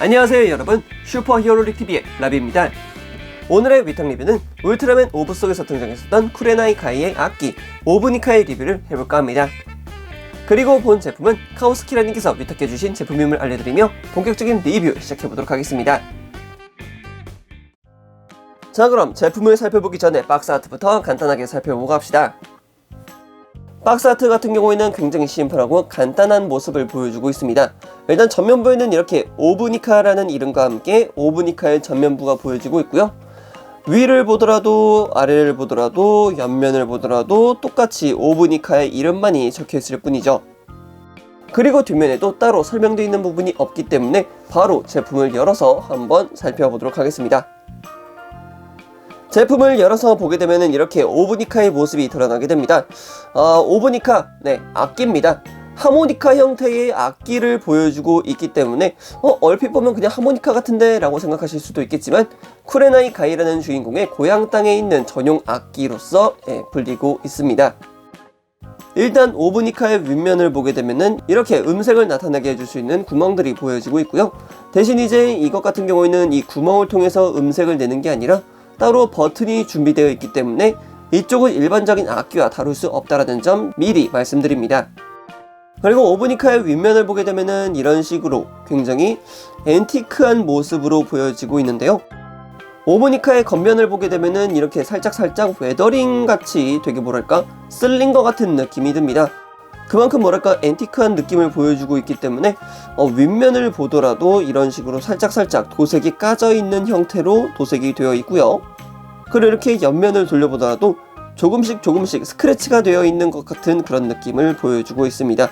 안녕하세요 여러분 슈퍼 히어로릭 TV의 라비입니다. 오늘의 위탁 리뷰는 울트라맨 오브 속에서 등장했었던 쿠레나이 가이의 악기 오브니카의 리뷰를 해볼까 합니다. 그리고 본 제품은 카오스키라님께서 위탁해주신 제품임을 알려드리며 본격적인 리뷰 시작해보도록 하겠습니다. 자 그럼 제품을 살펴보기 전에 박스 아트부터 간단하게 살펴보고 합시다. 박스 아트 같은 경우에는 굉장히 심플하고 간단한 모습을 보여주고 있습니다. 일단 전면부에는 이렇게 오브니카라는 이름과 함께 오브니카의 전면부가 보여지고 있고요. 위를 보더라도 아래를 보더라도 옆면을 보더라도 똑같이 오브니카의 이름만이 적혀 있을 뿐이죠. 그리고 뒷면에도 따로 설명되어 있는 부분이 없기 때문에 바로 제품을 열어서 한번 살펴보도록 하겠습니다. 제품을 열어서 보게 되면 이렇게 오브니카의 모습이 드러나게 됩니다. 어, 오브니카, 네, 악기입니다. 하모니카 형태의 악기를 보여주고 있기 때문에 어, 얼핏 보면 그냥 하모니카 같은데 라고 생각하실 수도 있겠지만 쿠레나이 가이라는 주인공의 고향 땅에 있는 전용 악기로서 예, 불리고 있습니다. 일단 오브니카의 윗면을 보게 되면은 이렇게 음색을 나타나게 해줄 수 있는 구멍들이 보여지고 있고요. 대신 이제 이것 같은 경우에는 이 구멍을 통해서 음색을 내는 게 아니라 따로 버튼이 준비되어 있기 때문에 이쪽은 일반적인 악기와 다룰 수 없다라는 점 미리 말씀드립니다. 그리고 오브니카의 윗면을 보게 되면은 이런 식으로 굉장히 앤티크한 모습으로 보여지고 있는데요. 오브니카의 겉면을 보게 되면은 이렇게 살짝살짝 웨더링 같이 되게 뭐랄까 쓸린 것 같은 느낌이 듭니다. 그만큼 뭐랄까 앤티크한 느낌을 보여주고 있기 때문에 어, 윗면을 보더라도 이런 식으로 살짝살짝 도색이 까져 있는 형태로 도색이 되어 있고요. 그리고 이렇게 옆면을 돌려보더라도 조금씩 조금씩 스크래치가 되어 있는 것 같은 그런 느낌을 보여주고 있습니다.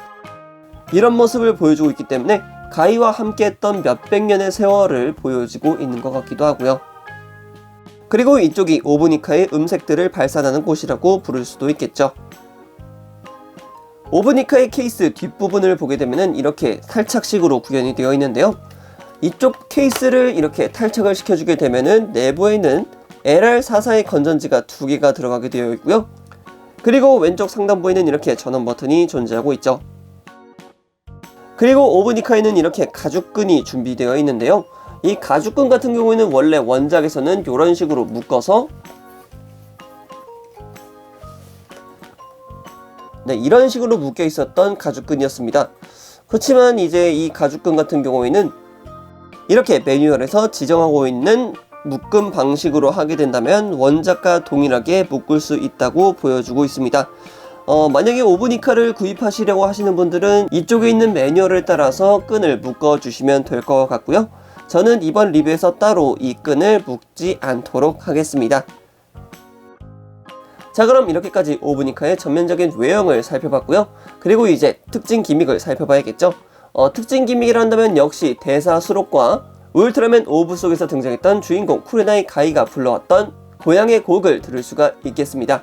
이런 모습을 보여주고 있기 때문에 가이와 함께 했던 몇백 년의 세월을 보여주고 있는 것 같기도 하고요. 그리고 이쪽이 오브니카의 음색들을 발산하는 곳이라고 부를 수도 있겠죠. 오브니카의 케이스 뒷부분을 보게 되면 이렇게 탈착식으로 구현이 되어 있는데요. 이쪽 케이스를 이렇게 탈착을 시켜주게 되면은 내부에는 LR44의 건전지가 두 개가 들어가게 되어 있고요. 그리고 왼쪽 상단부에는 이렇게 전원 버튼이 존재하고 있죠. 그리고 오브니카에는 이렇게 가죽끈이 준비되어 있는데요. 이 가죽끈 같은 경우에는 원래 원작에서는 이런 식으로 묶어서 네, 이런 식으로 묶여 있었던 가죽끈이었습니다. 그렇지만 이제 이 가죽끈 같은 경우에는 이렇게 매뉴얼에서 지정하고 있는 묶음 방식으로 하게 된다면 원작과 동일하게 묶을 수 있다고 보여주고 있습니다. 어, 만약에 오브니카를 구입하시려고 하시는 분들은 이쪽에 있는 매뉴얼을 따라서 끈을 묶어 주시면 될 것 같고요. 저는 이번 리뷰에서 따로 이 끈을 묶지 않도록 하겠습니다. 자 그럼 이렇게까지 오브니카의 전면적인 외형을 살펴봤고요. 그리고 이제 특징 기믹을 살펴봐야겠죠. 어, 특징 기믹이라 한다면 역시 대사 수록과 울트라맨 오브 속에서 등장했던 주인공 쿠레나이 가이가 불러왔던 고향의 곡을 들을 수가 있겠습니다.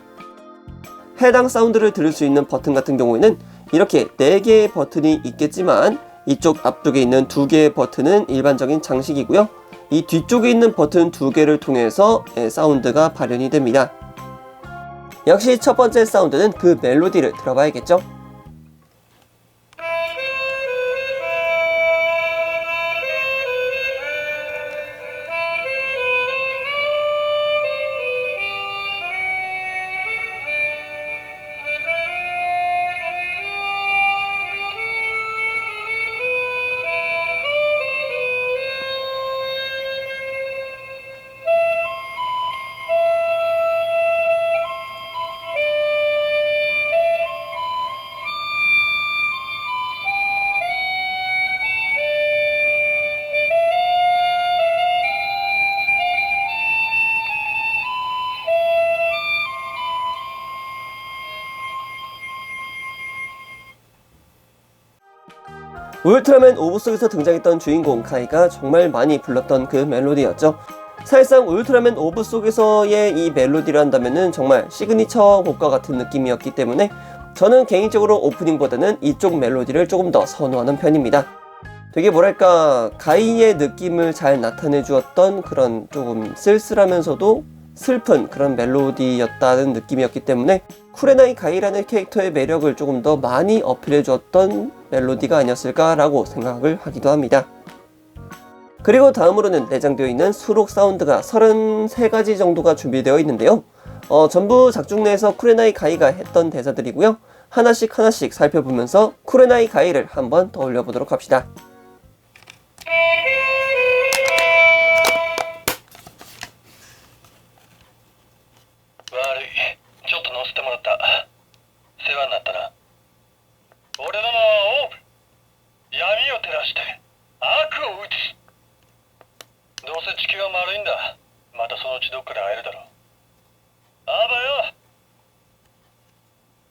해당 사운드를 들을 수 있는 버튼 같은 경우에는 이렇게 4개의 버튼이 있겠지만 이쪽 앞쪽에 있는 2개의 버튼은 일반적인 장식이고요. 이 뒤쪽에 있는 버튼 2개를 통해서 사운드가 발현이 됩니다. 역시 첫 번째 사운드는 그 멜로디를 들어봐야겠죠? 울트라맨 오브 속에서 등장했던 주인공 카이가 정말 많이 불렀던 그 멜로디였죠. 사실상 울트라맨 오브 속에서의 이 멜로디를 한다면 정말 시그니처 곡과 같은 느낌이었기 때문에 저는 개인적으로 오프닝보다는 이쪽 멜로디를 조금 더 선호하는 편입니다. 되게 뭐랄까 가이의 느낌을 잘 나타내 주었던 그런 조금 쓸쓸하면서도 슬픈 그런 멜로디였다는 느낌이었기 때문에 쿠레나이 가이라는 캐릭터의 매력을 조금 더 많이 어필해 주었던 멜로디가 아니었을까라고 생각을 하기도 합니다. 그리고 다음으로는 내장되어 있는 수록 사운드가 33가지 정도가 준비되어 있는데요. 어, 전부 작중 내에서 쿠레나이 가이가 했던 대사들이고요. 하나씩 하나씩 살펴보면서 쿠레나이 가이를 한번 더 올려보도록 합시다. ちどっかで会えるだろう。あばよ。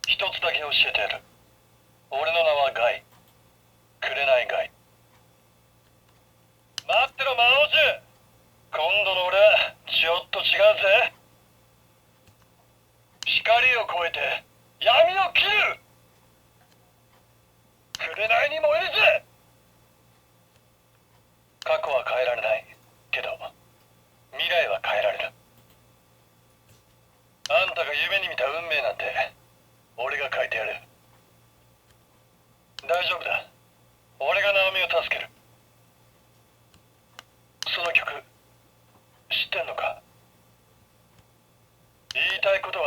一つだけ教えてやる。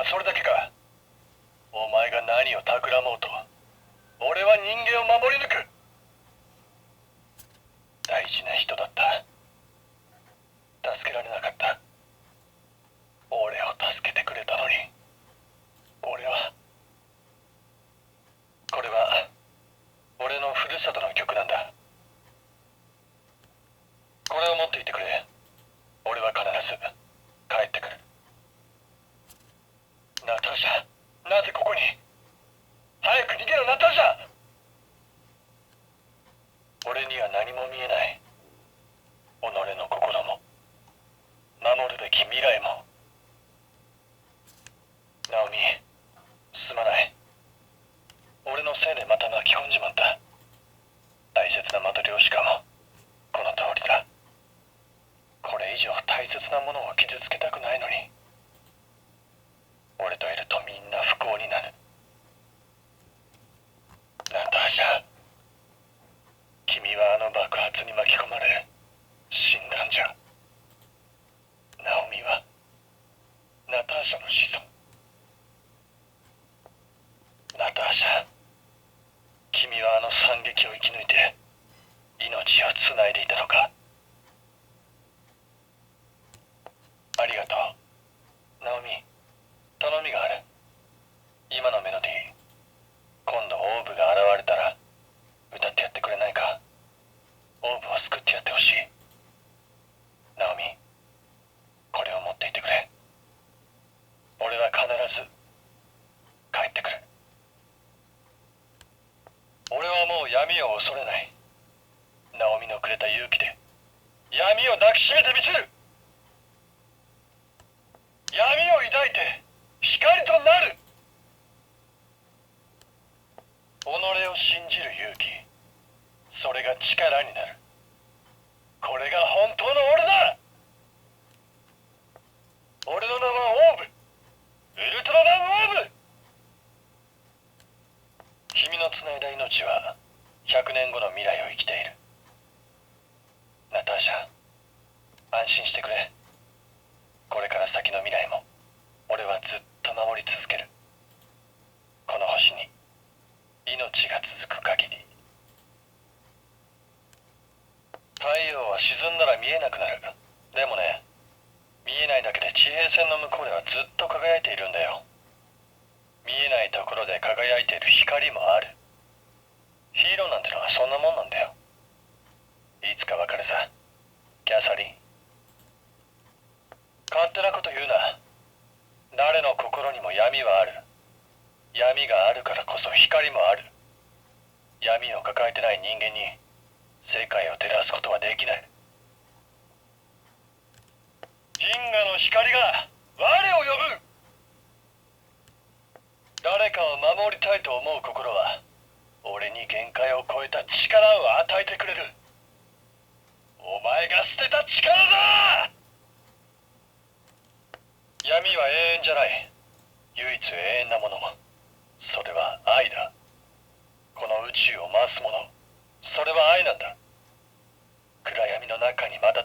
それだけか。お前が何を企もうと一来也闇を恐れない。ナオミのくれた勇気で。闇を抱きしめてみせる。闇を抱いて光となる。己を信じる勇気。それが力になる。これが本当の俺だ。なくなる。を守りたいと思う心は俺に限界を超えた力を与えてくれる。お前が捨てた力だ！闇は永遠じゃない。唯一永遠なものそれは愛だ。この宇宙を回すもの。それは愛なんだ。暗闇の中にまだ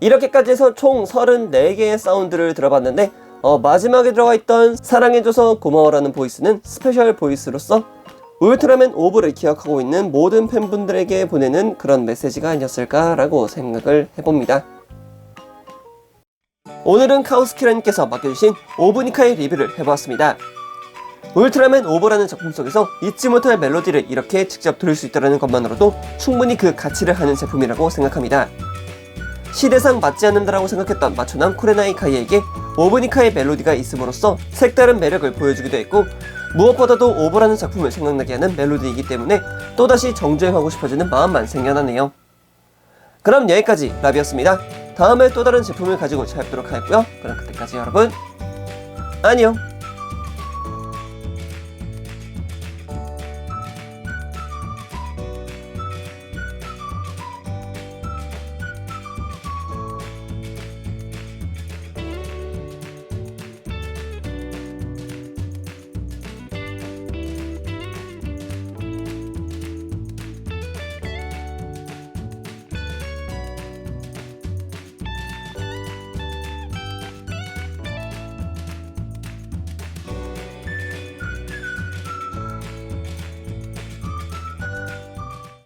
이렇게까지 해서 총 34개의 사운드를 들어봤는데 어, 마지막에 들어가 있던 사랑해줘서 고마워라는 보이스는 스페셜 보이스로서 울트라맨 오브를 기억하고 있는 모든 팬분들에게 보내는 그런 메시지가 아니었을까라고 생각을 해봅니다. 오늘은 카우스키라님께서 맡겨주신 오브니카의 리뷰를 해보았습니다. 울트라맨 오버라는 작품 속에서 잊지 못할 멜로디를 이렇게 직접 들을 수 있다는 것만으로도 충분히 그 가치를 하는 제품이라고 생각합니다. 시대상 맞지 않는다라고 생각했던 마초남 쿠레나이 카이에게 오브니카의 멜로디가 있음으로써 색다른 매력을 보여주기도 했고 무엇보다도 오버라는 작품을 생각나게 하는 멜로디이기 때문에 또다시 정주행하고 싶어지는 마음만 생겨나네요. 그럼 여기까지 라비였습니다. 다음에 또 다른 제품을 가지고 찾아뵙도록 하겠고요. 그럼 그때까지 여러분 안녕